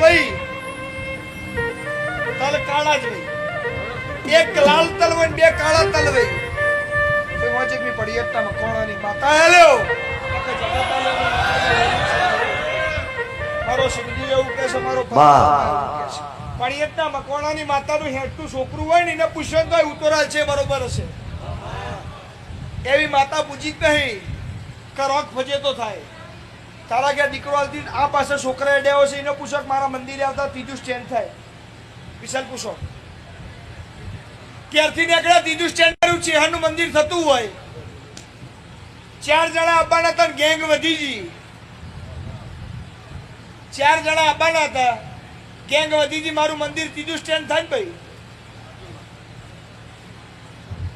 વહી. વહી. એક લાલ તલ હોય બે કાળા તલ વહી. મોજે પડી માતા હેલો મારો શિવજી એવું કે છે, મારો વાહ. પણ એટલા મકવાણાની માતાનું હેઠું છોકરું હોય ને, એને પૂછ્યો તો ઉતરાલ છે, બરોબર હશે. એવી માતા પૂજી નહીં. કરોક ભજે તો થાય. તારા ઘેર દીકરો હાલતી આ પાસે છોકરા ડેવો છે, એને પૂછો મારા મંદિરે આવતા ત્રીજું સ્ટેન્ડ થાય. વિશાલ પૂછો. ક્યારથી નીકળ્યા? ત્રીજું સ્ટેન્ડ કર્યું, ચેહાનું મંદિર થતું હોય. ચાર જણા આવવાના હતા ગેંગ વધી ગઈ. ચાર જણા આવવાના હતા. ગેંગ વધી મારું મંદિર ત્રીજું સ્ટેન્ડ થાય ને ભાઈ?